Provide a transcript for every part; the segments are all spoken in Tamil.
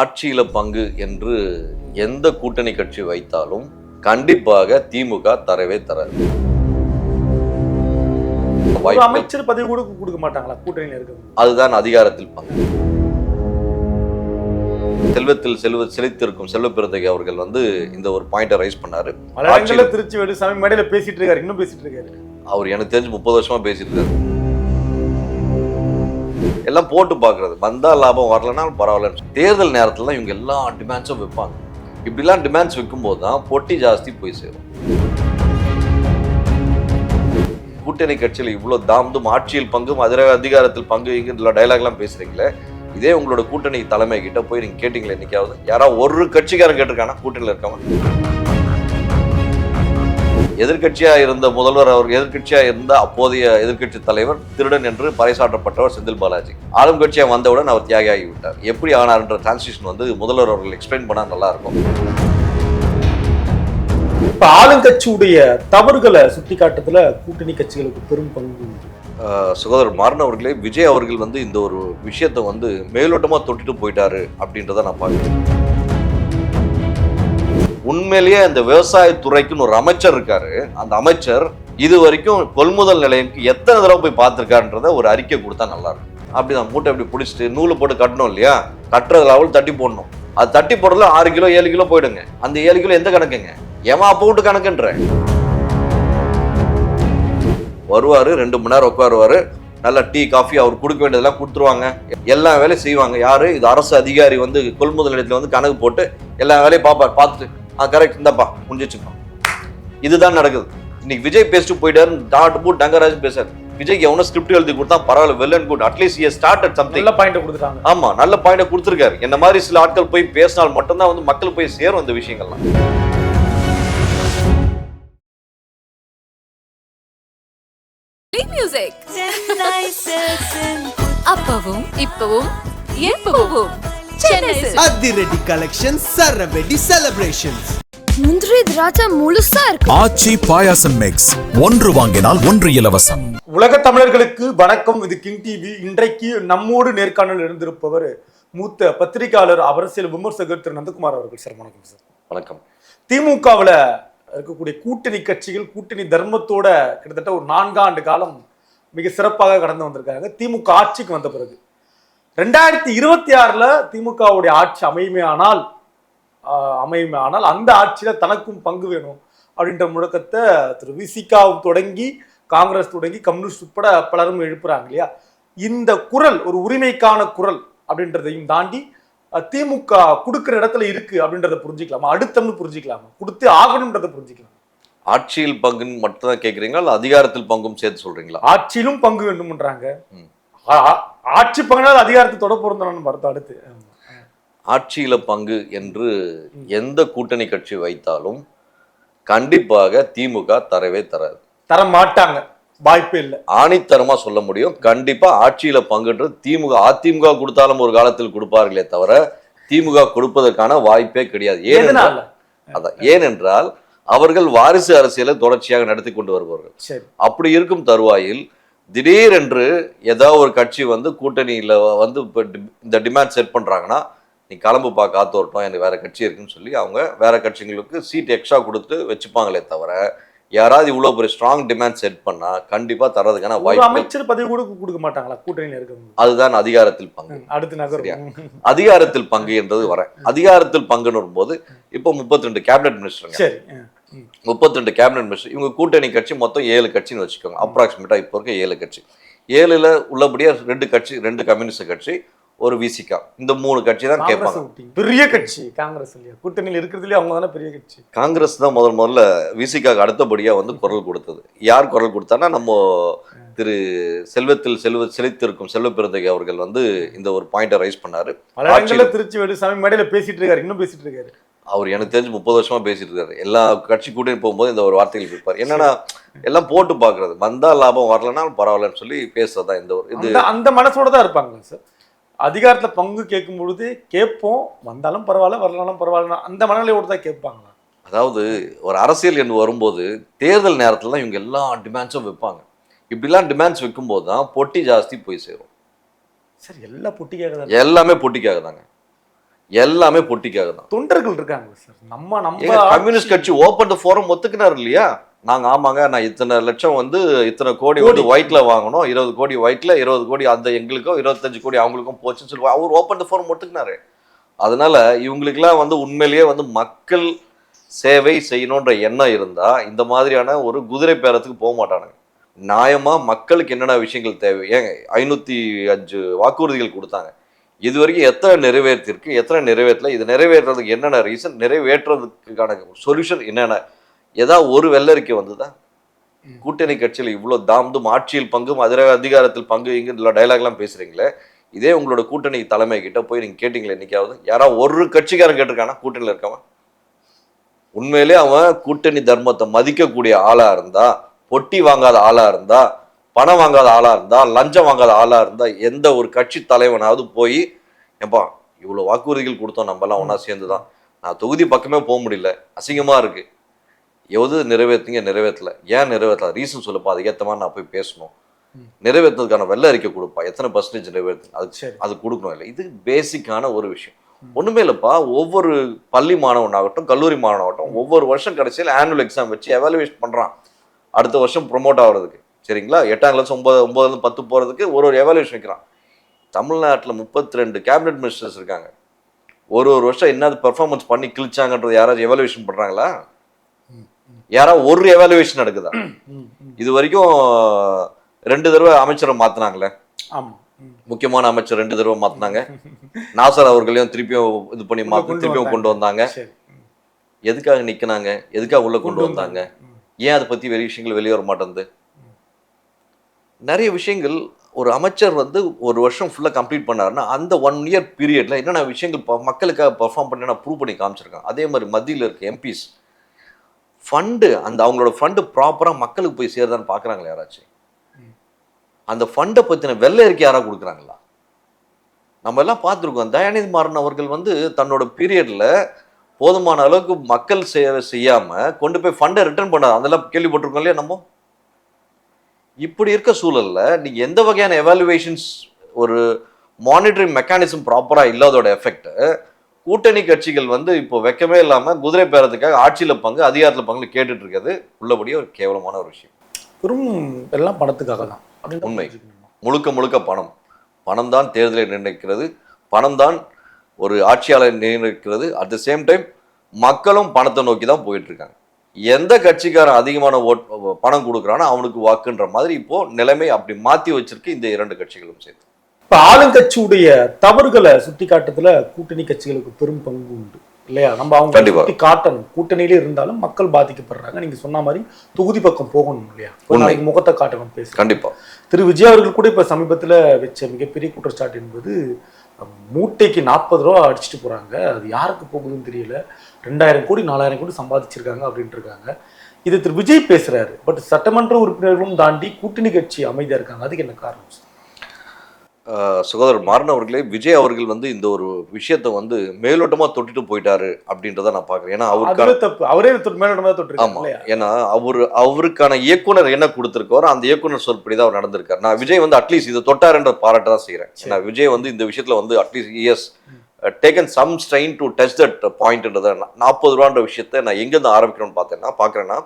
ஆட்சியில பங்கு என்று எந்த கூட்டணி கட்சி வைத்தாலும் கண்டிப்பாக திமுக தரவே தராது. அமைச்சர் பதவி கூட கொடுக்க மாட்டாங்களா? கூட்டணியில இருக்கிறது அதுதான் அதிகாரத்தில் பங்கு. செல்வத்தில் செல்வ செழித்திருக்கும் செல்வ பிறந்தகை அவர்கள் வந்து இந்த ஒரு பாயிண்டை ரைஸ் பண்ணாரு. திருச்சி வேலுசாமி மேடையில பேசிட்டு இருக்காரு இன்னும் பேசிட்டு இருக்காரு. அவர் எனக்கு தெரிஞ்சு முப்பது வருஷமா பேசிட்டு இருக்காரு. எல்லாம் போட்டு பார்க்கறது. வந்தா லாபம் வரலன்னா பரவாயில்லன்னு தேர்தல் நேரத்தில் தான் இவங்க எல்லா டிமாண்ட்ஸும் விற்பாங்க இப்படிலாம் டிமாண்ட்ஸ் வைக்கும்போது தான் பொட்டி ஜாஸ்தி போய் சேரும். கூட்டணி கட்சியில் இவ்வளோ தாம்தும் ஆட்சியில் பங்கும் அதிர அதிகாரத்தில் பங்கு இங்கே டைலாக்லாம் பேசுறீங்களே இதே உங்களோட கூட்டணி தலைமை கிட்ட போய் நீங்க கேட்டீங்களே இன்னைக்காவது யாராவது ஒரு கட்சிக்காரன் கேட்டிருக்கானா? கூட்டணியில் இருக்கவன். எதிர்க்கட்சியா இருந்த முதல்வர் அவர் எதிர்க்கட்சியா இருந்த அப்போதைய எதிர்க்கட்சி தலைவர் திருடன் என்று பறைசாற்றப்பட்டவர் செந்தில் பாலாஜி. ஆளும் கட்சியா வந்தவுடன் அவர் தியாகியாகி விட்டார் எப்படி ஆனார்ன்ற டிரான்சிஷன் வந்து முதல்வர் அவர்கள் எக்ஸ்பிளைன் பண்ணா நல்லா இருக்கும். இப்ப ஆளுங்கட்சியுடைய தவறுகளை சுட்டி காட்டுறதுல கூட்டணி கட்சிகளுக்கு பெரும் பங்கு உண்டு. சகோதரர் மாறன் அவர்களே விஜய் அவர்கள் வந்து இந்த ஒரு விஷயத்தை வந்து மேலோட்டமா தொட்டுட்டு போயிட்டாரு அப்படின்றத நான் பார்க்கிறேன். உண்மையிலேயே அந்த விவசாயத்துறைக்குன்னு ஒரு அமைச்சர் இருக்காரு. அந்த அமைச்சர் இது வரைக்கும் கொள்முதல் நிலையம்க்கு எத்தனை தடவை போய் பார்த்துருக்காருன்றத ஒரு அறிக்கை கொடுத்தா நல்லா இருக்கும் அப்படிதான் மூட்டை அப்படி பிடிச்சிட்டு நூல் போட்டு கட்டணும் இல்லையா? கட்டுறது லெவல் தட்டி போடணும். அது தட்டி போடுறதுல ஆறு கிலோ ஏழு கிலோ போயிடுங்க. அந்த ஏழு கிலோ எந்த கணக்குங்க? ஏமா போட்டு கணக்குன்ற? வருவாரு ரெண்டு மணி நேரம் உட்காருவாரு. நல்ல டீ காஃபி அவர் கொடுக்க வேண்டியதெல்லாம் கொடுத்துருவாங்க. எல்லா வேலையும் செய்வாங்க. யாரு? இது அரசு அதிகாரி வந்து கொள்முதல் நிலையத்தில் வந்து கணக்கு போட்டு எல்லா வேலையும் பார்ப்பார் பார்த்துட்டு ஆ கரெக்ட் இந்தாப்பா முடிஞ்சிச்சுப்பா இதுதான் நடக்குது. இன்னைக்கு விஜய் பேசிட்டு போயிட்டாரு டாட் பூட் டங்கராஜ் பேசாரு. விஜய்க்கு எவனோ ஸ்கிரிப்ட் எழுதி கொடுத்தா பரவாயில்ல well and good at least A start something நல்ல பாயிண்ட் கொடுத்துட்டாங்க. ஆமா நல்ல பாயிண்ட் கொடுத்துருக்காரு. என்ன மாதிரி சில ஆட்கள் போய் பேசினால் மட்டும்தான் வந்து மக்கள் போய் சேரும் இந்த விஷயங்கள்லாம். அப்பவும் இப்பவும் எப்பவும். அதிரடி கலெக்ஷன் சரவெடி செலிப்ரேஷன்ஸ் முந்திரி திராட்சை முழுசா இருக்கு. ஆச்சி பாயாசம் மிக்ஸ் ஒன்று வாங்கினால் ஒன்று இலவசம். உலக தமிழர்களுக்கு வணக்கம். இது கிங் டிவி. இன்றைக்கு நம்மோடு நேர்காணல் இருந்திருப்பவர் மூத்த பத்திரிகையாளர் அரசியல் விமர்சகர் திரு நந்தகுமார் அவர்கள். சார் வணக்கம் சார். வணக்கம். திமுகவுல இருக்கக்கூடிய கூட்டணி கட்சிகள் கூட்டணி தர்மத்தோட கிட்டத்தட்ட ஒரு நான்காண்டு காலம் மிக சிறப்பாக கடந்து வந்திருக்காங்க. திமுக ஆட்சிக்கு வந்த பிறகு. ரெண்டாயிரத்தி இருபத்தி ஆறுல திமுகவுடைய ஆட்சி அமையுமே ஆனால் ஆஹ், அமையுமே ஆனால் அந்த ஆட்சியில தனக்கும் பங்கு வேணும் அப்படின்ற முழக்கத்தை திரு விசிகா தொடங்கி காங்கிரஸ் தொடங்கி கம்யூனிஸ்ட் உட்பட பலரும் எழுப்புறாங்க இல்லையா? இந்த குரல் ஒரு உரிமைக்கான குரல் அப்படின்றதையும் தாண்டி திமுக கொடுக்கிற இடத்துல இருக்கு அப்படின்றத புரிஞ்சுக்கலாமா? அடுத்தம்னு புரிஞ்சுக்கலாமா? கொடுத்து ஆகணும்ன்றதை புரிஞ்சுக்கலாம்? ஆட்சியில் பங்குன்னு மட்டும் தான் கேட்குறீங்களா அதிகாரத்தில் பங்கும் சேர்த்து சொல்றீங்களா? ஆட்சியிலும் பங்கு வேண்டும்ன்றாங்க. ஆட்சி பங்குனால அதிகாரத்தை தொட பொருந்தணும்னு மறுத்து அடுத்து. ஆட்சியில பங்கு என்று எந்த கூட்டணி கட்சி வைத்தாலும் கண்டிப்பாக திமுக தரவே தராது. தர மாட்டாங்க. வாய்ப்பே இல்லை. ஆணித்தரமா சொல்ல முடியும். கண்டிப்பா ஆட்சியில பங்குன்றது திமுக அதிமுக கொடுத்தாலும் ஒரு காலத்தில் கொடுப்பார்களே தவிர திமுக கொடுப்பதற்கான வாய்ப்பே கிடையாது. ஏனென்றால் அதான் ஏனென்றால் அவர்கள் வாரிசு அரசியலை தொடர்ச்சியாக நடத்தி கொண்டு வருபவர்கள். சரி. அப்படி இருக்கும் தருவாயில் திடீரென்று ஏதோ ஒரு கட்சி வந்து கூட்டணியில் வந்து இப்போ இந்த டிமாண்ட் செட் பண்ணுறாங்கன்னா நீ கிளம்புப்பா காத்து வரட்டும் எனக்கு வேற கட்சி இருக்குன்னு சொல்லி அவங்க வேற கட்சிங்களுக்கு சீட் எக்ஸ்ட்ரா கொடுத்து வச்சுப்பாங்களே தவிர யாராவது இவ்வளோ பெரிய ஸ்ட்ராங் டிமாண்ட் செட் பண்ணா கண்டிப்பா தரதுக்கான வாய்ப்பு அமைச்சர் பதவி கூட கொடுக்க மாட்டாங்களா கூட்டணியில இருக்கவங்க? அதுதான் அதிகாரத்தில் பங்கு. அடுத்து. நகரும். அதிகாரத்தில் பங்கு என்றது வரேன் அதிகாரத்தில் பங்குன்னு வரும்போது இப்போ முப்பத்தி ரெண்டு கேபினெட் மினிஸ்டருங்க சரி ஆ. ம். முப்பத்தி ரெண்டு கேபினட் மினிஸ்டர் இவங்க கூட்டணி கட்சி மொத்தம் ஏழு கட்சின்னு வச்சுக்கோங்க அப்ராக்சிமேட்டா இப்போ இருக்க ஏழு கட்சி. ஏழுல உள்ளபடியா ரெண்டு கட்சி ரெண்டு கம்யூனிஸ்ட் கட்சி ஒரு விசிகா இந்த மூணு கட்சி தான் கேட்பாங்க. பெரிய கட்சி. காங்கிரஸ் இல்லையா? கூட்டணியில் இருக்கிறதுலயே அவங்க தானே பெரிய கட்சி. காங்கிரஸ் தான் முதல் முதல்ல விசிகாக்கு அடுத்தபடியா வந்து குரல் கொடுத்தது. யார் குரல் கொடுத்தானா நம்ம திரு செல்வத்தில் செல்வ செழித்திருக்கும் செல்வ பிறந்தகை அவர்கள் வந்து இந்த ஒரு பாயிண்டை ரைஸ் பண்ணாரு. திருச்சி வேலுசாமி மேடையில பேசிட்டு இருக்காரு இன்னும் பேசிட்டு இருக்காரு. அவர் எனக்கு தெரிஞ்சு முப்பது வருஷமா பேசிட்டு இருக்காரு. எல்லா கட்சி கூட்டணி போகும்போது இந்த ஒரு வார்த்தைகள் கேட்பார். என்னன்னா எல்லாம் போட்டு பாக்குறது வந்தா லாபம் வரலன்னா பரவாயில்லன்னு சொல்லி பேசுறதுதான் இந்த ஒரு இது. அந்த மனசோட தான் இருப்பாங்களா சார். அதிகாரத்துல பங்கு கேட்கும் பொழுது கேட்போம். வந்தாலும் பரவாயில்ல வரலாலும் பரவாயில்ல அந்த மனநிலையோட தான் கேட்பாங்களா? அதாவது ஒரு அரசியல் என்று வரும்போது தேர்தல் நேரத்துல தான் இவங்க எல்லா டிமாண்ட்ஸும் வைப்பாங்க. இப்படிலாம் டிமாண்ட்ஸ் வைக்கும்போது தான் பொட்டி ஜாஸ்தி போய் சேரும். சார் எல்லா பொட்டிக்காக தான் எல்லாமே பொட்டிக்காக தாங்க. எல்லாமே பொட்டிக்காக தான். தொண்டர்கள் இருக்காங்க சார். நம்ம நம்ம கம்யூனிஸ்ட் கட்சி ஓப்பன் த ஃபோரம் ஒத்துக்கினார் இல்லையா? நாங்க ஆமாங்க நான் இத்தனை லட்சம் வந்து இத்தனை கோடி வந்து. ஒயிட்ல வாங்கணும் இருபது கோடி ஒயிட்ல இருபது கோடி அந்த எங்களுக்கும் இருபத்தஞ்சு கோடி அவங்களுக்கும் போச்சுன்னு சொல்லி அவர் ஓப்பன் த ஃபோரம் ஒத்துக்கினாரு. அதனால இவங்களுக்கெல்லாம் வந்து உண்மையிலேயே வந்து மக்கள் சேவை செய்யணுன்ற எண்ணம் இருந்தா இந்த மாதிரியான ஒரு குதிரை பேரத்துக்கு போக மாட்டானுங்க. நியாயமா மக்களுக்கு என்னென்ன விஷயங்கள் தேவை? ஏங்க ஐநூத்தி அஞ்சு வாக்குறுதிகள் கொடுத்தாங்க. இது வரைக்கும் எத்தனை நிறைவேற்றிருக்கு எத்தனை நிறைவேற்றல இது நிறைவேற்றுறதுக்கு என்னென்ன ரீசன் நிறைவேற்றுறதுக்கான சொல்யூஷன் என்னென்ன? ஏதாவது ஒரு வெள்ளரிக்கை வந்ததா? கூட்டணி கட்சியில் இவ்வளோ தாம்தும் ஆட்சியில் பங்கும் அதிர அதிகாரத்தில் பங்கு இங்க டைலாக்லாம் பேசுறீங்களே இதே உங்களோட கூட்டணி தலைமை கிட்ட போய் நீங்க கேட்டீங்களே என்னைக்காவது? யாராவது ஒரு கட்சிக்காரன் கேட்டிருக்கானா? கூட்டணியில் இருக்கவன்? உண்மையிலே அவன் கூட்டணி தர்மத்தை மதிக்கக்கூடிய ஆளா இருந்தா பொட்டி வாங்காத ஆளா இருந்தா பணம் வாங்காத ஆளா இருந்தா லஞ்சம் வாங்காத ஆளா இருந்தா எந்த ஒரு கட்சி தலைவனாவது போய் ஏப்பா இவ்வளவு வாக்குறுதிகள் கொடுத்தோம் நம்ம எல்லாம் ஒண்ணா சேர்ந்து தான் நான் தொகுதி பக்கமே போக முடியல. அசிங்கமா இருக்கு. எவது நிறைவேற்றுங்க நிறைவேற்றல ஏன் நிறைவேற்றல ரீசன் சொல்லுப்பா அதுக்கு ஏத்த மாதிரி நான் போய் பேசணும். நிறைவேற்றுறதுக்கான வெள்ள அறிக்கை கொடுப்பா. எத்தனை பர்சன்டேஜ் நிறைவேற்று அது. அது கொடுக்கணும் இல்லை. இது பேசிக்கான ஒரு விஷயம். ஒண்ணுமே இல்லைப்பா ஒவ்வொரு பள்ளி மாணவனாகட்டும் கல்லூரி மாணவனாகட்டும் ஒவ்வொரு வருஷம் கடைசியில் ஆனுவல் எக்ஸாம் வச்சு எவாலுவேஷன் பண்றான். அடுத்த வருஷம் ப்ரொமோட் ஆகிறதுக்கு. சரிங்களா? எட்டாம் கிளாஸ் ஒன்பது ஒன்பதுல பத்து போறதுக்கு ஒரு ஒரு எவாலுவேஷன் வைக்கிறான். தமிழ்நாட்டில் முப்பத்தி ரெண்டு கேபினெட் மினிஸ்டர்ஸ் இருக்காங்க. ஒரு ஒரு வருஷம் என்னது பெர்ஃபார்மன்ஸ் பண்ணி கிழிச்சாங்கன்றது யாராவது எவாலுவேஷன் பண்றாங்களா? யாராவது ஒரு எவாலுவேஷன் நடக்குதா. இது வரைக்கும் ரெண்டு தடவை அமைச்சரை மாத்தினாங்களே. ஆமா. ம். முக்கியமான அமைச்சர் ரெண்டு தடவை மாத்தினாங்க. நாசர் அவர்களையும் திருப்பியும் இது பண்ணி கொண்டு திருப்பியும் கொண்டு வந்தாங்க. எதுக்காக நிக்கினாங்க? எதுக்காக உள்ள கொண்டு வந்தாங்க. ஏன் அதை பத்தி வெளி விஷயங்கள் வெளியே வர மாட்டேங்குது? நிறைய விஷயங்கள் ஒரு அமைச்சர் வந்து ஒரு வருஷம் ஃபுல்லா கம்ப்ளீட் பண்ணாருன்னா அந்த ஒன் இயர் பீரியட்ல என்னென்ன விஷயங்கள் மக்களுக்காக பெர்ஃபார்ம் பண்ணி நான் ப்ரூவ் பண்ணி காமிச்சிருக்காங்க. அதே மாதிரி மத்தியில் இருக்க எம்பிஸ் ஃபண்டு அந்த அவங்களோட ஃபண்டு ப்ராப்பரா மக்களுக்கு போய் சேருதான்னு பார்க்கறாங்களா யாராச்சும் அந்த ஃபண்டை பத்தின வெள்ளை அறிக்கை யாராவது கொடுக்குறாங்களா? நம்ம எல்லாம் பார்த்துருக்கோம். தயாநிதி மாறன் அவர்கள் வந்து தன்னோட பீரியட்ல போதுமான அளவுக்கு மக்கள் சேவை செய்யாம கொண்டு போய் ஃபண்டை ரிட்டர்ன் பண்ணாது அதெல்லாம் கேள்விப்பட்டிருக்கோம் இல்லையா நம்ம? இப்படி இருக்க சூழல்ல நீங்க எந்த வகையான எவாலுவேஷன்ஸ் ஒரு மானிட்டரிங் மெக்கானிசம் ப்ராப்பரா இல்லாதோட எஃபெக்ட் கூட்டணி கட்சிகள் வந்து இப்போ வெக்கமே இல்லாம குதிரை பேரத்துக்காக ஆட்சியில பங்கு அதிகாரத்துல பங்கு கேட்டுட்டு இருக்கிறது உள்ளபடியே ஒரு கேவலமான ஒரு விஷயம். பெரும் எல்லாம் பணத்துக்காக தான். உண்மை. முழுக்க முழுக்க பணம். பணம் தான் தேர்தலை நிர்ணயிக்கிறது. பணம் தான் ஒரு ஆட்சியாளரை நிர்ணயிக்கிறது. அட் த சேம் டைம் மக்களும் பணத்தை நோக்கி தான் போயிட்டு இருக்காங்க. எந்த கட்சிக்காரன் அதிகமான ஓட் பணம் கொடுக்குறானோ அவனுக்கு வாக்குன்ற மாதிரி இப்போ நிலைமை அப்படி மாத்தி வச்சிருக்கு இந்த இரண்டு கட்சிகளும் சேர்த்து இப்ப ஆளுங்கட்சியுடைய தவறுகளை சுட்டி காட்டுறதுல கூட்டணி கட்சிகளுக்கு பெரும் பங்கு உண்டு இல்லையா? நம்ம அவங்க. சுட்டி காட்டணும். கூட்டணியிலே இருந்தாலும் மக்கள் பாதிக்கப்படுறாங்க. நீங்க சொன்ன மாதிரி தொகுதி பக்கம் போகணும் இல்லையா. நாளைக்கு முகத்தை காட்டணும் பேச கண்டிப்பா. திரு விஜய் அவர்கள் கூட இப்ப சமீபத்துல வச்ச மிகப்பெரிய குற்றச்சாட்டு என்பது மூட்டைக்கு நாற்பது ரூபா அடிச்சுட்டு போறாங்க. அது யாருக்கு போகுதுன்னு தெரியல. ரெண்டாயிரம் கோடி நாலாயிரம் கோடி சம்பாதிச்சிருக்காங்க அப்படின்ட்டு இருக்காங்க இது திரு விஜய் பேசுறாரு பட் சட்டமன்ற உறுப்பினர்களும் தாண்டி கூட்டணி கட்சி அமைதியா இருக்காங்க. அதுக்கு என்ன காரணம்? சகோதரர் மாறன் அவர்களே விஜய் அவர்கள் வந்து இந்த ஒரு விஷயத்தை வந்து மேலோட்டமா தொட்டுட்டு போயிட்டாரு அப்படின்றத நான் பாக்குறேன். ஏன்னா தப்பு. அவரே தொட்டு ஆமா. இல்லையா? ஏன்னா அவரு அவருக்கான இயக்குனர் என்ன கொடுத்திருக்காரோ அந்த இயக்குனர் சொல்படி தான் அவர் நடந்திருக்காரு. நான் விஜய் வந்து அட்லீஸ்ட் இதை தொட்டாருன்ற பாராட்ட தான் செய்யறேன் ஏன்னா விஜய் வந்து இந்த விஷயத்துல வந்து at least is taken some strain to touch that பாயிண்ட்ன்றத நாற்பது ரூபான்ற விஷயத்த நான் எங்கேருந்து ஆரம்பிக்கணும்னு பார்த்தேன்னா பார்க்குறேன்னா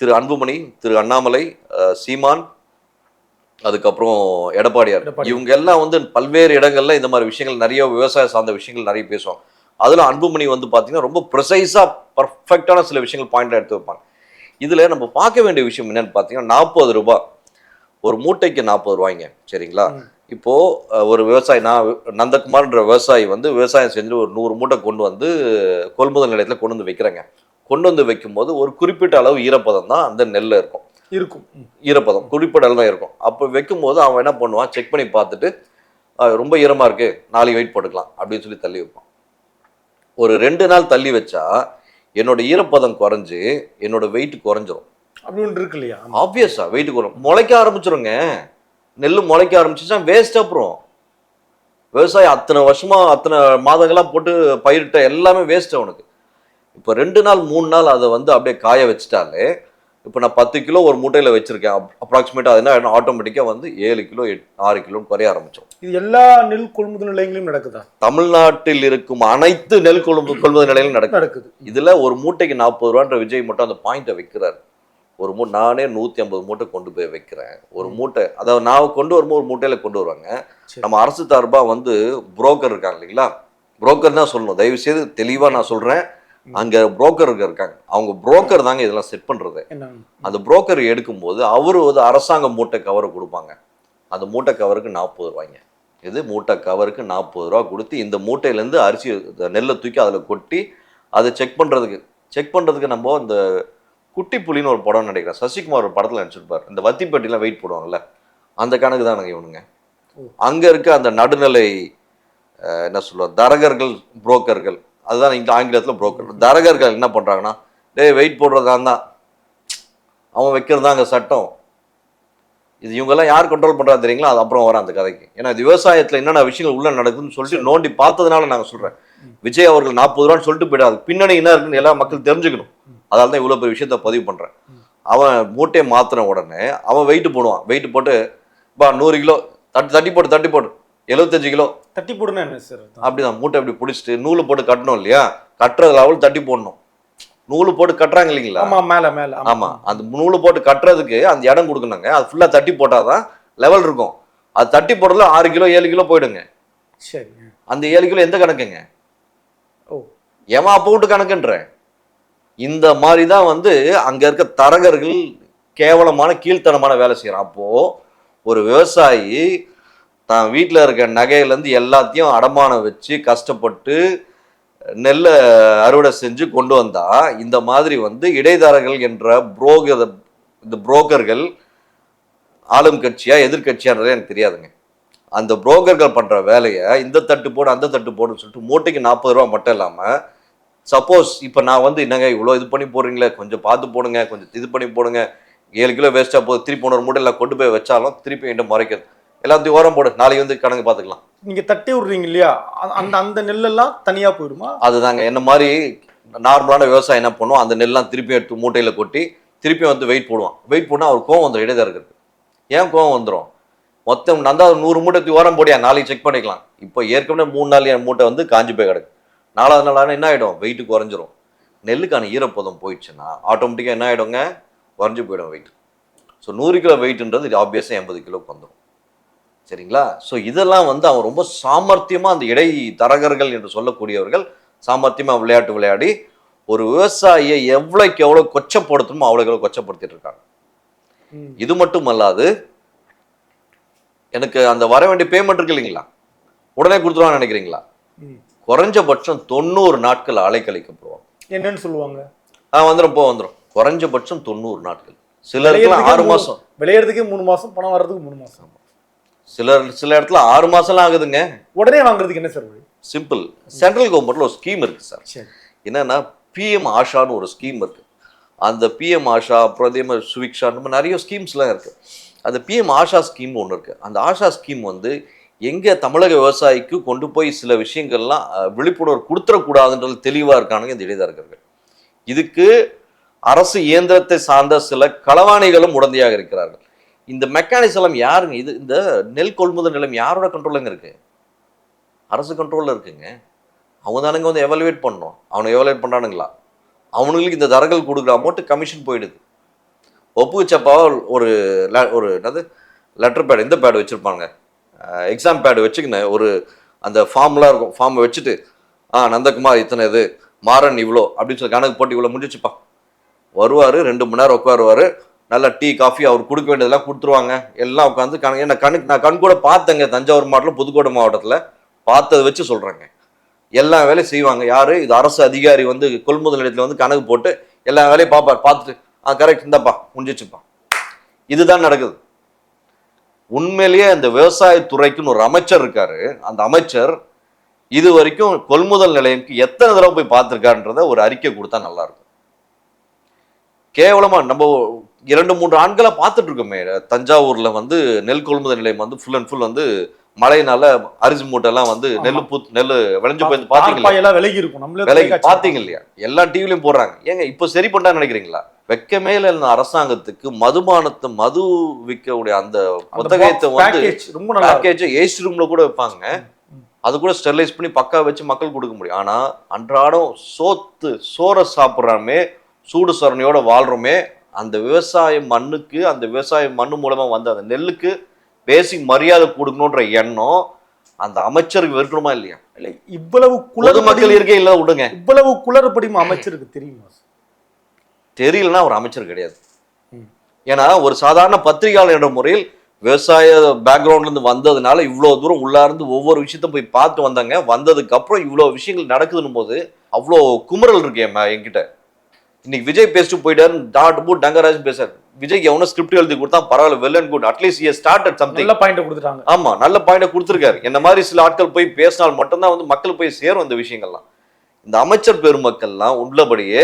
திரு அன்புமணி திரு அண்ணாமலை அஹ், சீமான் அதுக்கப்புறம் எடப்பாடியார். எடப்பாடி. இவங்க எல்லாம் வந்து பல்வேறு இடங்கள்ல இந்த மாதிரி விஷயங்கள் நிறைய விவசாய சார்ந்த விஷயங்கள் நிறைய பேசுவாங்க. அதுல அன்புமணி வந்து பாத்தீங்கன்னா ரொம்ப ப்ரிசைஸா பர்ஃபெக்டான சில விஷயங்கள் பாயிண்ட் எடுத்து வைப்பாங்க. இதுல நம்ம பார்க்க வேண்டிய விஷயம் என்னன்னு பாத்தீங்கன்னா நாற்பது ரூபாய். ஒரு மூட்டைக்கு நாற்பது ரூபாய்ங்க சரிங்களா? இப்போ அஹ், ஒரு விவசாயி நான் நந்தகுமார்ன்ற விவசாயி வந்து விவசாயம் செஞ்சு ஒரு நூறு மூட்டை கொண்டு வந்து கொள்முதல் நிலையத்துல கொண்டு வந்து வைக்கிறேங்க. கொண்டு வந்து வைக்கும்போது ஒரு குறிப்பிட்ட அளவு ஈரப்பதம் தான் அந்த நெல்ல இருக்கும். இருக்கும். ஈரப்பதம் குறிப்பிட்ட அளவு தான் இருக்கும். அப்போ வைக்கும்போது அவன் என்ன பண்ணுவான்? செக் பண்ணி பார்த்துட்டு "அஹ், ரொம்ப ஈரமா இருக்கு நாளைக்கு வெயிட் போட்டுக்கலாம் அப்படின்னு சொல்லி தள்ளி வைப்பான். ஒரு ரெண்டு நாள் தள்ளி வச்சா என்னோட ஈரப்பதம் குறைஞ்சு என்னோட வெயிட் குறைஞ்சிரும். அப்படி ஒன்று இருக்கு இல்லையா? ஆமா. ஆப்வியஸா வெயிட் குறையும். முளைக்க ஆரம்பிச்சிருங்க. நெல் முளைக்க ஆரம்பிச்சுச்சா வேஸ்ட் அப்புறம் விவசாயம் அத்தனை வருஷமா அத்தனை மாதங்களா போட்டு பயிரிட்ட எல்லாமே வேஸ்ட் அவனுக்கு இப்போ ரெண்டு நாள் மூணு நாள் அதை வந்து அப்படியே காய வச்சுட்டாலே இப்போ நான் பத்து கிலோ ஒரு மூட்டையில் வச்சிருக்கேன். அப்ராக்சிமேட்டாக அது என்ன ஆட்டோமேட்டிக்காக வந்து ஏழு கிலோ எட் ஆறு கிலோன்னு குறைய ஆரம்பிச்சோம் இது எல்லா நெல் கொள்முதல் நிலையங்களிலும் நடக்குதா? தமிழ்நாட்டில் இருக்கும் அனைத்து நெல் கொள்முதல் கொள்முதல் நிலையிலும் நடக்கும் நடக்குது. இதுல ஒரு மூட்டைக்கு நாற்பது ரூபான்ற விஜய் மட்டும் அந்த பாயிண்ட்டை வைக்கிறாரு. ஒரு மூ நானே நூற்றி ஐம்பது மூட்டை கொண்டு போய் வைக்கிறேன். ஒரு மூட்டை அதாவது நான் கொண்டு வரும்போது ஒரு மூட்டையில கொண்டு வருவாங்க. நம்ம அரசு சார்பா வந்து புரோக்கர் இருக்காங்க இல்லைங்களா? புரோக்கர் தான் சொல்லணும். தயவு செய்து தெளிவா நான் சொல்றேன். அங்க புரோக்கர் இருக்காங்க. அவங்க புரோக்கர் தாங்க இதெல்லாம் செட் என்ன? அந்த புரோக்கர் எடுக்கும்போது அவரு வந்து அரசாங்க மூட்டை கவரை கொடுப்பாங்க. அந்த மூட்டை கவருக்கு நாற்பது ரூபாய்ங்க. இது மூட்டை கவருக்கு நாற்பது ரூபா கொடுத்து இந்த மூட்டையிலேருந்து அரிசி நெல்லை தூக்கி அதில் கொட்டி அதை செக் பண்ணுறதுக்கு செக் பண்ணுறதுக்கு நம்ம இந்த குட்டி புலின்னு ஒரு படம் நினைக்கிறேன் சசிகுமார் ஒரு படத்தில் நடிச்சிருப்பார். இந்த வத்திப்பட்டிலாம் வெயிட் போடுவாங்கல்ல அந்த கணக்கு தானுங்க இவனுங்க. அங்கே இருக்க அந்த நடுநிலை என்ன சொல்லுவார் தரகர்கள் புரோக்கர்கள் அதுதான் இங்கே ஆங்கிலத்தில் புரோக்கர். தரகர்கள் என்ன பண்ணுறாங்கன்னா டேய் வெயிட் போடுறதான் தான் அவன் வைக்கிறது அங்கே சட்டம். இது இவங்கெல்லாம் யார் கண்ட்ரோல் பண்ணுறா தெரியுங்களா? அது அப்புறம் வரேன் அந்த கதைக்கு. ஏன்னா இது விவசாயத்தில் என்னென்ன விஷயங்கள் உள்ள நடக்குதுன்னு சொல்லிட்டு நோண்டி பார்த்ததுனால நாங்கள் சொல்கிறேன் விஜய் அவர்கள் நாற்பது ரூபான்னு சொல்லிட்டு போயிடாது. பின்னணி என்ன இருக்குன்னு எல்லா மக்கள் தெரிஞ்சுக்கணும். அதனால தான் இவ்வளோ பெரிய விஷயத்த பதிவு பண்ணுறேன் அவன் மூட்டையை மாத்தின உடனே அவன் வெயிட் போடுவான். வெயிட் போட்டு பா நூறு கிலோ தட்டி தட்டி போட்டு தட்டி போட்டு எழுபத்தஞ்சு கிலோ. தட்டி போடுனா என்ன சார்? அப்படிதான். மூட்டை அப்படி பிடிச்சிட்டு நூல் போட்டு கட்டணும் இல்லையா? கட்டுறதுல அவள் தட்டி போடணும். நூல் போட்டு கட்டுறாங்க இல்லைங்களா? ஆமா மேல மேல ஆமா. அந்த நூல் போட்டு கட்டுறதுக்கு அந்த இடம் கொடுக்கணுங்க. அது ஃபுல்லா தட்டி போட்டாதான் லெவல் இருக்கும். அது தட்டி போடுறதுல ஆறு கிலோ ஏழு கிலோ போயிடுங்க. சரி அந்த ஏழு கிலோ எந்த கணக்குங்க? ஓ. ஏமா போட்டு கணக்குன்றேன் இந்த மாதிரி தான் வந்து அங்கே இருக்க தரகர்கள் கேவலமான கீழ்த்தனமான வேலை செய்கிறான் அப்போது ஒரு விவசாயி தான் வீட்டில் இருக்க நகையிலேருந்து எல்லாத்தையும் அடமானம் வச்சு கஷ்டப்பட்டு நெல்லை அறுவடை செஞ்சு கொண்டு வந்தா இந்த மாதிரி வந்து இடைத்தரகர்கள் என்ற புரோகர் இந்த புரோக்கர்கள் ஆளும் கட்சியா எதிர்கட்சியான்றதே எனக்கு தெரியாதுங்க. அந்த புரோக்கர்கள் பண்ணுற வேலையை இந்த தட்டு போடு அந்த தட்டு போடுன்னு சொல்லிட்டு மூட்டைக்கு நாற்பது ரூபா மட்டும் இல்லாமல் சப்போஸ் இப்போ நான் வந்து என்னங்க இவ்வளோ இது பண்ணி போடுறீங்களே கொஞ்சம் பார்த்து போடுங்க கொஞ்சம் இது பண்ணி போடுங்க. ஏழு கிலோ வேஸ்ட்டாக போகுது திருப்பி ஒரு மூட்டையில் கொண்டு போய் வச்சாலும் திருப்பி என்கிட்ட முறைக்கிறது. எல்லாத்தையும் ஓரம் போடு நாளைக்கு வந்து கணக்கு பார்த்துக்கலாம். நீங்க தட்டி விடுறீங்க இல்லையா? அந்த அந்த நெல்லெல்லாம் தனியா போயிடுமா? அதுதாங்க என்ன மாதிரி நார்மலான விவசாயம் என்ன பண்ணுவோம் அந்த நெல்லாம் திருப்பி எடுத்து மூட்டையில் கொட்டி திருப்பி வந்து வெயிட் போடுவான். வெயிட் போனால் அவர் கோவம் வந்துடும் இடைத்தரகருக்கு ஏன் கோவம் வந்துடும் மொத்தம் நான் தான் நூறு மூட்டை ஓரம் போடியா? நாளைக்கு செக் பண்ணிக்கலாம். இப்போ ஏற்கனவே மூணு நாள் என் மூட்டை வந்து காஞ்சி போய் கிடக்கு. நாலாவது நாள் ஆனால் என்ன ஆகிடும் வெயிட் குறைஞ்சிரும். நெல்லுக்கான ஈரப்பதம் போயிடுச்சுன்னா ஆட்டோமேட்டிக்காக என்ன ஆகிடுங்க குறைஞ்சி போயிடும் வெயிட் ஸோ நூறு கிலோ வெயிட்ன்றது இது ஆப்வியஸாக எண்பது கிலோக்கு வந்துடும் சரிங்களா? ஸோ இதெல்லாம் வந்து அவன் ரொம்ப சாமர்த்தியமாக அந்த இடை தரகர்கள் என்று சொல்லக்கூடியவர்கள் சாமர்த்தியமாக விளையாட்டு விளையாடி ஒரு விவசாயியை எவ்வளோக்கு எவ்வளோ கொச்சப்படுத்தணுமோ அவ்வளோக்கு கொச்சப்படுத்திட்டு இருக்காங்க. இது மட்டும் அல்லாது எனக்கு அந்த வர வேண்டிய பேமெண்ட் இருக்கு இல்லைங்களா? உடனே கொடுத்துருவான்னு நினைக்கிறீங்களா. குறைஞ்சபட்சம் தொண்ணூறு நாட்கள் அலைக்கழிக்கப்படுவாங்க என்னன்னு சொல்லுவாங்க? ஆ வந்துடும் போ வந்துடும் குறைஞ்சபட்சம் தொண்ணூறு நாட்கள். சிலருக்குலாம் ஆறு மாசம். விளையறதுக்கே மூணு மாசம் பணம் வர்றதுக்கு மூணு மாசம். சிலர் சில இடத்துல ஆறு மாசம்லாம் ஆகுதுங்க. உடனே வாங்குறதுக்கு என்ன சார் வழி? சிம்பிள் சென்ட்ரல் கவர்மெண்ட்ல ஒரு ஸ்கீம் இருக்கு சார். என்னன்னா பிஎம் ஆஷான்னு ஒரு ஸ்கீம் இருக்கு. அந்த பிஎம் ஆஷா அப்புறம் அதே மாதிரி சுவிக்ஷா நிறைய ஸ்கீம்ஸ்லாம் இருக்கு. அந்த பிஎம் ஆஷா ஸ்கீம் ஒன்று இருக்கு. அந்த ஆஷா ஸ்கீம் வந்து எங்கே தமிழக விவசாயிக்கு கொண்டு போய் சில விஷயங்கள்லாம் விழிப்புணர்வு கொடுத்துடக்கூடாதுன்றது தெளிவாக இருக்கானுங்க இந்த இடைத்தரகர்கள். இதுக்கு அரசு இயந்திரத்தை சார்ந்த சில களவாணிகளும் உடந்தையாக இருக்கிறார்கள். இந்த மெக்கானிசம் யாருங்க? இது இந்த நெல் கொள்முதல் நிலம் யாரோட கண்ட்ரோலுங்க இருக்கு? அரசு கண்ட்ரோலில் இருக்குங்க. அவங்க தானுங்க வந்து எவலுவேட் பண்ணோம் அவனை எவலுவேட் பண்ணானுங்களா அவனுங்களுக்கு இந்த தரங்கள் கொடுக்குற அமௌண்ட் கமிஷன் போயிடுது. ஒப்புச்சப்பாவை ஒரு ஒரு என்னது லெட்டர் பேட் இந்த பேட் வச்சுருப்பாங்க. எக்ஸாம் பேடு வச்சுக்கினேன். ஒரு அந்த ஃபார்ம்லாம் இருக்கும். ஃபார்மை வச்சுட்டு ஆ நந்தகுமார் இத்தனை இது மாறன் இவ்வளோ அப்படின்னு சொல்லி கணக்கு போட்டு இவ்வளோ முடிஞ்சிச்சுப்பா. வருவார் ரெண்டு மணி நேரம் உட்காருவார். நல்லா டீ காஃபி அவர் கொடுக்க வேண்டியதெல்லாம் கொடுத்துருவாங்க. எல்லாம் உட்காந்து கணக்கு என்ன கணக்கு நான் கண் கூட பார்த்தேங்க. தஞ்சாவூர் மாவட்டம் புதுக்கோட்டை மாவட்டத்தில். பார்த்ததை வச்சு சொல்கிறேங்க எல்லா வேலையும் செய்வாங்க. யார்? இது அரசு அதிகாரி வந்து கொள்முதல் நிலையத்தில் வந்து கணக்கு போட்டு எல்லா வேலையும் பார்ப்பார் பார்த்துட்டு ஆ கரெக்ட் இந்தாப்பா முடிஞ்சிச்சுப்பா. இதுதான் நடக்குது. உண்மையிலேயே அந்த விவசாயத்துறைக்குன்னு ஒரு அமைச்சர் இருக்காரு. அந்த அமைச்சர் இது வரைக்கும் கொள்முதல் நிலையம்க்கு எத்தனை தடவை போய் பார்த்துருக்காருன்றத ஒரு அறிக்கை கொடுத்தா நல்லா இருக்கும் கேவலமா நம்ம இரண்டு மூன்று ஆண்களா பார்த்துட்டு இருக்கோமே. தஞ்சாவூர்ல வந்து நெல் கொள்முதல் நிலையம் வந்து ஃபுல் அண்ட் ஃபுல் வந்து மழையினால அரிசி மூட்டை எல்லாம் வந்து நெல்லு பூ நெல்லு விளைஞ்சு போய் எல்லாம் விலகி இருக்கும். தொலைக்காட்சி பாத்தீங்க இல்லையா? எல்லா டிவிலையும் போடுறாங்க. ஏங்க இப்போ சரி பண்ணா நினைக்கிறீங்களா? வெக்கமே இல்ல அரசாங்கத்துக்கு. மதுபானத்தை மது விற்கக்கூடிய அந்த புத்தகத்தை வந்து ரொம்ப. பேக்கேஜ் ஏசி ரூம்ல கூட வைப்பாங்க. அது கூட ஸ்டெர்லைஸ் பண்ணி பக்கா வச்சு மக்கள் கொடுக்க முடியும். ஆனா அன்றாடம் சோத்து சோறை சாப்பிட்றாமே சூடு சரணையோட வாழ்றோமே அந்த விவசாய மண்ணுக்கு அந்த விவசாய மண்ணு மூலமா வந்த அந்த நெல்லுக்கு பேசிக் மரியாதை கொடுக்கணுன்ற எண்ணம் அந்த அமைச்சருக்கு இருக்கணுமா இல்லையா? இல்ல, இவ்வளவு பொதுமக்கள் குளறுபடி இருக்கே இல்ல விடுங்க இவ்வளவு குளறுபடியும் அமைச்சருக்கு தெரியுமா தெரியலன்னா ஒரு அமைச்சர் கிடையாது. ஏன்னா ஒரு சாதாரண பத்திரிகையாளர் என்ற முறையில் விவசாய பேக்ரவுண்ட்ல இருந்து வந்ததுனால இவ்வளவு தூரம் உள்ளார்ந்து ஒவ்வொரு விஷயத்தையும் போய் பார்த்து வந்தாங்க. வந்ததுக்கு அப்புறம் இவ்வளவு விஷயங்கள் நடக்குதுன்னு போது அவ்வளோ குமுறல் இருக்கு என்கிட்ட. இன்னைக்கு விஜய் பேசிட்டு போயிட்டாரு டாட் பூ டங்கராஜ் பேசார் விஜய்க்கு எவனோ ஸ்கிரிப்ட் எழுதி கொடுத்தா பரவாயில்ல well and good at least start something நல்ல பாயிண்ட் கொடுத்துட்டாங்க. ஆமா நல்ல பாயிண்ட கொடுத்துருக்காரு. என்ன மாதிரி சில ஆட்கள் போய் பேசினால் மட்டும்தான் வந்து மக்கள் போய் சேரும் இந்த விஷயங்கள்லாம். இந்த அமைச்சர் பெருமக்கள்லாம் உள்ளபடியே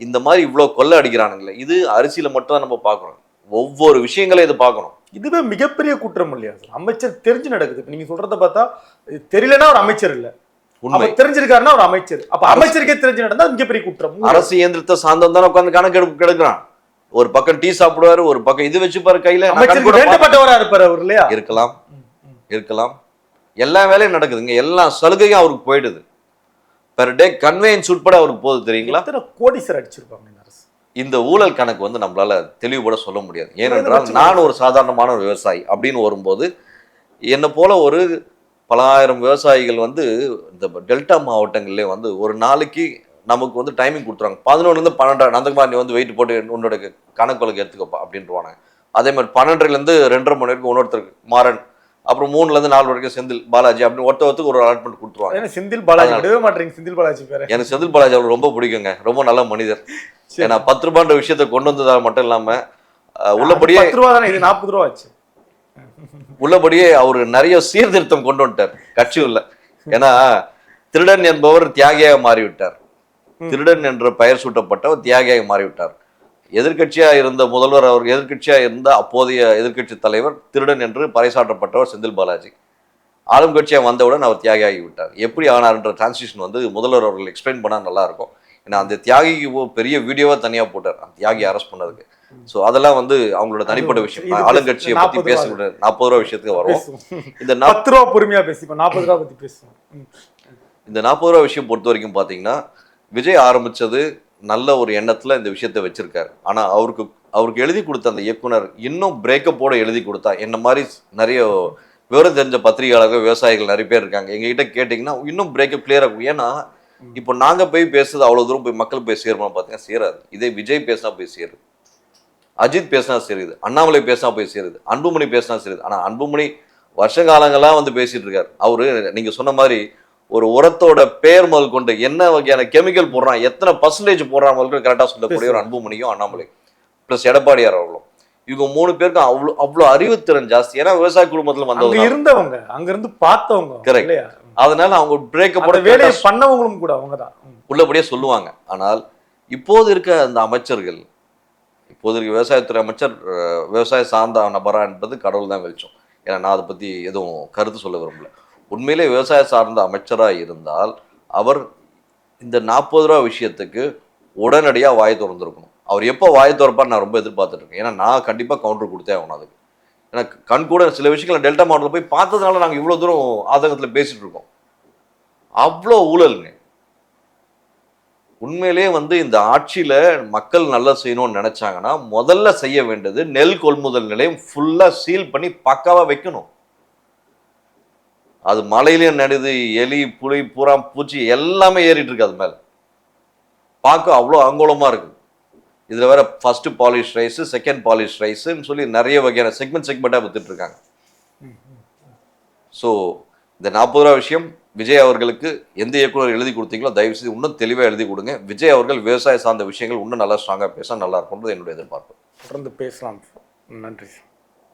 இந்த மாதிரி இவ்வளவு கொள்ளை அடிக்கிறானுங்களே இது அரிசியில மட்டும் தான் நம்ம பார்க்கறோம். ஒவ்வொரு விஷயங்களையும் இது பார்க்கணும். இதுவே மிகப்பெரிய குற்றம் இல்லையா சார்? அமைச்சர் தெரிஞ்சு நடக்குது. இப்ப நீங்க சொல்றத பார்த்தா தெரியலன்னா ஒரு அமைச்சர் இல்ல. உண்மை. தெரிஞ்சிருக்காருன்னா ஒரு அமைச்சர். அப்ப அமைச்சருக்கே தெரிஞ்சு நடந்தா மிகப்பெரிய குற்றம். அரசு இயந்திரத்தை சார்ந்தவன் தானே உட்காந்து கணக்கெடுப்பு கெடுக்கிறான். ஒரு பக்கம் டீ சாப்பிடுவாரு ஒரு பக்கம் இது வச்சுப்பாரு கையில கணக்கு வேண்டப்பட்டவரா இருப்பாரு அவர் இல்லையா? இருக்கலாம். இருக்கலாம். எல்லா வேலையும் நடக்குதுங்க எல்லா சலுகையும் அவருக்கு போயிடுது. பெர் டே கன்வேயன்ஸ் உட்பட அவருக்கு போகுது தெரியுங்களா? கோடி சார் அடிச்சிருப்பாங்க இந்த அரசு? இந்த ஊழல் கணக்கு வந்து நம்மளால தெளிவுபட சொல்ல முடியாது. ஏனென்றால் நான் ஒரு சாதாரணமான ஒரு விவசாயி அப்படின்னு வரும்போது என்னை போல ஒரு பலாயிரம் விவசாயிகள் வந்து இந்த டெல்டா மாவட்டங்கள்லேயே வந்து ஒரு நாளைக்கு நமக்கு வந்து டைமிங் கொடுத்துருவாங்க. பதினொன்றுலேருந்து பன்னெண்டு நந்தகுமார் நீ வந்து வெயிட் போட்டு உன்னோட கணக்கு வழக்கு எடுத்துக்கப்பா அப்படின்ட்டுருவாங்க அதே மாதிரி பன்னெண்டுலேருந்து ரெண்டரை மணி வரைக்கும் இன்னொருத்தருக்கு மாறன் அப்புறம் மூணுலேருந்து நாலு வரைக்கும் செந்தில் பாலாஜி அப்படின்னு ஒருத்த ஒருத்தருக்கு ஒரு அலாட்மெண்ட் கொடுத்துருவாங்க. ஏன்னா செந்தில் பாலாஜி. விடவே மாட்டீங்க செந்தில் பாலாஜி பேரு. எனக்கு செந்தில் பாலாஜி அவர் ரொம்ப பிடிக்குங்க. ரொம்ப நல்ல மனிதர். ஏன்னா பத்து ரூபான்ற விஷயத்தை கொண்டு வந்ததால் மட்டும் இல்லாம உள்ளபடியே பத்து ரூபா தானே இது நாற்பது ரூபா ஆச்சு. உள்ளபடியே அவர் நிறைய சீர்திருத்தம் கொண்டு வந்துட்டார். கட்சி உள்ள. ஏன்னா திருடன் என்பவர் தியாகியாக மாறிவிட்டார். திருடன் என்ற பெயர் சூட்டப்பட்டவர் தியாகியாக மாறிவிட்டார். எதிர்க்கட்சியா இருந்த முதல்வர் அவர் எதிர்க்கட்சியா இருந்த அப்போதைய எதிர்க்கட்சி தலைவர் திருடன் என்று பறைசாற்றப்பட்டவர் செந்தில் பாலாஜி. ஆளும் கட்சியா வந்தவுடன் அவர் தியாகியாகி விட்டார் எப்படி ஆனார்ன்ற டிரான்சிஷன் வந்து முதல்வர் அவர்கள் எக்ஸ்பிளைன் பண்ணா நல்லா இருக்கும் ஏன்னா அந்த தியாகிக்கு பெரிய வீடியோவா தனியா போட்டார். அந்த தியாகி அரெஸ்ட் பண்ணதுக்கு. ஸோ அதெல்லாம் வந்து அவங்களோட தனிப்பட்ட விஷயம். ஆளுங்கட்சியை பத்தி 40 பேச நாற்பது ரூபா விஷயத்துக்கு பேசுவோம். இந்த பத்து ரூபா பொறுமையா பேசிப்போம். நாற்பது ரூபா பத்தி பேசுவோம். இந்த நாற்பது ரூபா விஷயம் பொறுத்த வரைக்கும் பார்த்தீங்கன்னா விஜய் ஆரம்பிச்சது நல்ல ஒரு எண்ணத்துல இந்த விஷயத்தை வச்சிருக்காரு. ஆனா அவருக்கு அவருக்கு எழுதி கொடுத்த அந்த இயக்குனர் இன்னும் பிரேக்கப்போட எழுதி கொடுத்தா என்ன மாதிரி நிறைய விவரம் தெரிஞ்ச பத்திரிகையாளர்கள் விவசாயிகள் நிறைய பேர் இருக்காங்க. எங்ககிட்ட கேட்டிங்கன்னா இன்னும் பிரேக்கப் கிளியர் ஆகும் ஏன்னா இப்போ நாங்க போய் பேசுறது அவ்வளவு தூரம் போய் மக்கள் போய் சேருமா பார்த்தீங்கன்னா சேராது. இதே விஜய் பேசினா போய் சேருது. அஜித் பேசினா சேருது. அண்ணாமலை பேசினா போய் சேருது. அன்புமணி பேசினா சேருது. ஆனா அன்புமணி வருஷ காலங்களா வந்து பேசிட்டு இருக்காரு. அவரு நீங்க சொன்ன மாதிரி ஒரு உரத்தோட பெயர் முதல் கொண்டு என்ன வகையான கெமிக்கல் போடுறான் எத்தனை பர்சன்டேஜ் போடுறான் முதல்ல கரெக்டாக சொல்லக்கூடிய ஒரு அன்புமணியும் அண்ணாமலை ப்ளஸ் எடப்பாடியார் அவர்களும். இவங்க மூணு பேருக்கும் அவ்வளோ அவ்வளோ அறிவுத்திறன் ஜாஸ்தி. ஏன்னா விவசாய குடும்பத்துல வந்தவங்க இருந்தவங்க அங்க இருந்து பார்த்தவங்க. இல்லையா? அதனால அவங்க பிரேக்கப் அந்த வேலையை பண்ணவங்களும் கூட அவங்கதான் ம். உள்ளபடியே சொல்லுவாங்க. ஆனால் இப்போது இருக்க அந்த அமைச்சர்கள் இப்போது இருக்க விவசாயத்துறை அமைச்சர் விவசாய சார்ந்த நபரா என்பது கடவுள் தான் வெளிச்சம். ஏன்னா நான் அதை பத்தி எதுவும் கருத்து சொல்ல விரும்பல. உண்மையிலே விவசாய சார்ந்த அமைச்சராக இருந்தால் அவர் இந்த நாற்பது ரூபா விஷயத்துக்கு உடனடியாக வாய் திறந்துருக்கணும். அவர் எப்போ வாய் திறப்பான்னு நான் ரொம்ப எதிர்பார்த்துட்ருக்கேன் ஏன்னா நான் கண்டிப்பாக கவுண்டர் கொடுத்தே ஆகணும் அதுக்கு. ஏன்னா கண் கூட சில விஷயங்களை டெல்டா மாவட்டத்தில் போய் பார்த்ததுனால நாங்கள் இவ்வளோ தூரம் ஆதங்கத்தில் பேசிகிட்டு இருக்கோம். அவ்வளோ ஊழலுங்க. உண்மையிலேயே வந்து இந்த ஆட்சியில் மக்கள் நல்லா செய்யணும்னு நினச்சாங்கன்னா முதல்ல செய்ய வேண்டியது நெல் கொள்முதல் நிலையம் ஃபுல்லாக சீல் பண்ணி பக்காவாக வைக்கணும். அது மலையிலையும் நடுது எலி புலி புறா பூச்சி எல்லாமே ஏறிட்டு இருக்கு அது மேல. பார்க்க அவ்வளோ அங்கோலமாக இருக்கு. இதில் வேற first polish rice second polish ரைஸ்ன்னு சொல்லி நிறைய வகையான செக்மெண்ட் செக்மெண்ட்டாக வித்துட்டு இருக்காங்க. ஸோ இந்த நாற்பது ரூபா விஷயம் விஜய் அவர்களுக்கு எந்த இயக்குனர் எழுதி கொடுத்தீங்களோ தயவு செய்து இன்னும் தெளிவாக எழுதி கொடுங்க. விஜய் அவர்கள் விவசாய சார்ந்த விஷயங்கள் இன்னும் நல்லா ஸ்ட்ராங்காக பேச நல்லா இருக்கும்ன்றது என்னுடைய எதிர்பார்ப்பு. தொடர்ந்து பேசலாம். நன்றி.